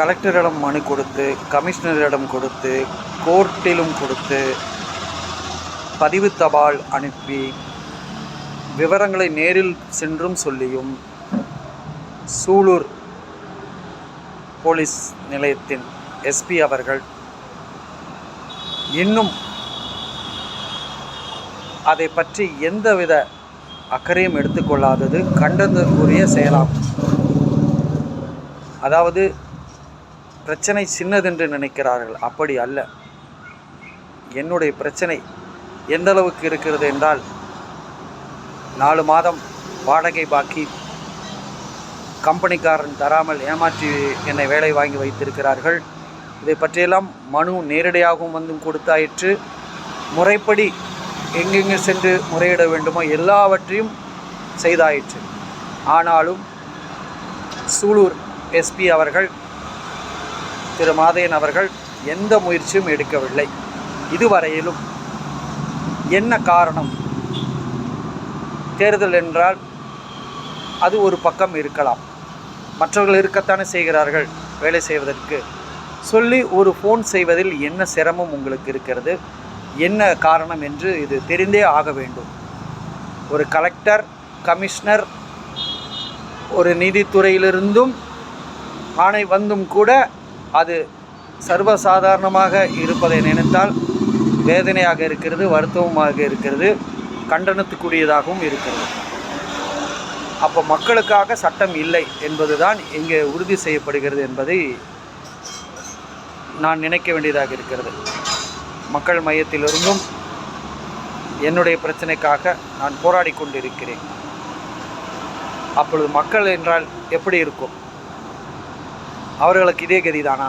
கலெக்டரிடம் மனு கொடுத்து கமிஷனரிடம் கொடுத்து கோர்ட்டிலும் கொடுத்து பதிவு தபால் அனுப்பி விவரங்களை நேரில் சென்றும் சொல்லியும் சூலூர் போலீஸ் நிலையத்தின் எஸ்பி அவர்கள் இன்னும் அதை பற்றி எந்தவித அக்கறையும் எடுத்துக்கொள்ளாதது கண்டதற்குரிய செயலாகும். அதாவது பிரச்சனை சின்னதென்று நினைக்கிறார்கள். அப்படி அல்ல. என்னுடைய பிரச்சனை எந்த அளவுக்கு இருக்கிறது என்றால் நாலு மாதம் வாடகை பாக்கி கம்பெனிக்காரன் தராமல் ஏமாற்றி என்னை வேலை வாங்கி வைத்திருக்கிறார்கள். இதை பற்றியெல்லாம் மனு நேரடியாகவும் வந்தும் கொடுத்தாயிற்று. முறைப்படி எங்கெங்கு சென்று முறையிட வேண்டுமோ எல்லாவற்றையும் செய்தாயிற்று. ஆனாலும் சூலூர் எஸ்பி அவர்கள் திரு மாதையன் அவர்கள் எந்த முயற்சியும் எடுக்கவில்லை. இதுவரையிலும் என்ன காரணம்? தேர்தல் என்றால் அது ஒரு பக்கம் இருக்கலாம். மற்றவர்கள் இருக்கத்தானே செய்கிறார்கள் வேலை செய்வதற்கு. சொல்லி ஒரு ஃபோன் செய்வதில் என்ன சிரமம் உங்களுக்கு இருக்கிறது? என்ன காரணம் என்று இது தெரிந்தே ஆக வேண்டும். ஒரு கலெக்டர் கமிஷனர் ஒரு நீதித்துறையிலிருந்தும் ஆணை வந்தும் கூட அது சர்வசாதாரணமாக இருப்பதை நினைத்தால் வேதனையாக இருக்கிறது வருத்தமுமாக இருக்கிறது கண்டனத்துக்குரியதாகவும் இருக்கிறது. அப்போ மக்களுக்காக சட்டம் இல்லை என்பது தான் இங்கே உறுதி செய்யப்படுகிறது என்பதை நான் நினைக்க வேண்டியதாக இருக்கிறது. மக்கள் மையத்திலிருந்தும் என்னுடைய பிரச்சனைக்காக நான் போராடி கொண்டிருக்கிறேன். அப்பொழுது மக்கள் என்றால் எப்படி இருக்கும்? அவர்களுக்கு இதே கதிதானா?